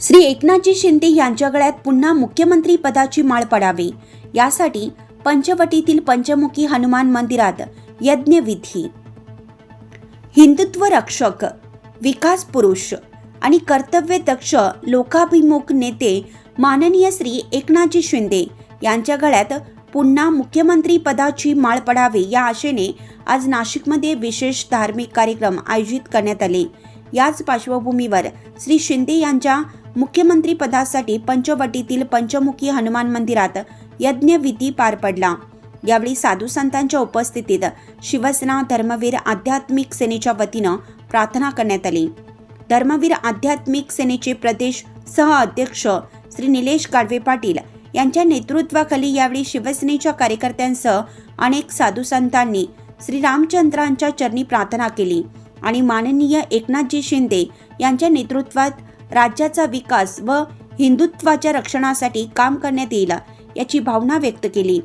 श्री एकनाथजी शिंदे यांच्या गळ्यात पुन्हा मुख्यमंत्री पदाची माळ पडावी. यासाठी पंचवटीतील पंचमुखी हनुमान मंदिरात यज्ञविधी हिंदुत्व रक्षक विकास पुरुष आणि कर्तव्यदक्ष लोकाभिमुख नेते माननीय श्री एकनाथजी शिंदे यांच्या गळ्यात पुन्हा मुख्यमंत्री पदाची माळ पडावी या आशेने आज नाशिकमध्ये विशेष धार्मिक कार्यक्रम आयोजित करण्यात आले. याच पार्श्वभूमीवर श्री शिंदे यांच्या मुख्यमंत्री पदासाठी पंचवटीतील पंचमुखी हनुमान मंदिरात यज्ञविधी पार पडला. यावेळी साधू संतांच्या उपस्थितीत शिवसेना धर्मवीर आध्यात्मिक सेनेच्या वतीनं प्रार्थना करण्यात आली. धर्मवीर आध्यात्मिक सेनेचे प्रदेश सह अध्यक्ष श्री निलेश गाडवे पाटील यांच्या नेतृत्वाखाली यावेळी शिवसेनेच्या कार्यकर्त्यांसह अनेक साधू संतांनी श्री रामचंद्रांच्या चरणी प्रार्थना केली. आणि माननीय एकनाथजी शिंदे यांच्या नेतृत्वात राज्याचा विकास व हिंदुत्वाच्या रक्षणासाठी काम करण्यात येईल याची भावना व्यक्त केली.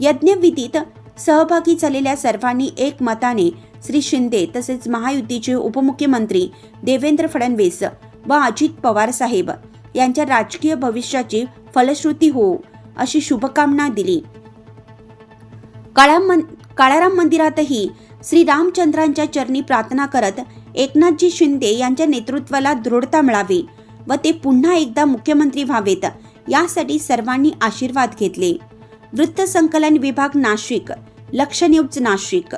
यज्ञविधीत सहभागी झालेल्या सर्वांनी एकमताने श्री शिंदे तसेच महायुतीचे उपमुख्यमंत्री देवेंद्र फडणवीस व अजित पवार साहेब यांच्या राजकीय भविष्याची फलश्रुती हो अशी शुभकामना दिली. काळाराम मंदिरातही श्री रामचंद्रांच्या चरणी प्रार्थना करत एकनाथजी शिंदे यांच्या नेतृत्वाला दृढता मिळावी व ते पुन्हा एकदा मुख्यमंत्री व्हावेत यासाठी सर्वांनी आशीर्वाद घेतले. वृत्त संकलन विभाग नाशिक लक्ष न्यूज नाशिक.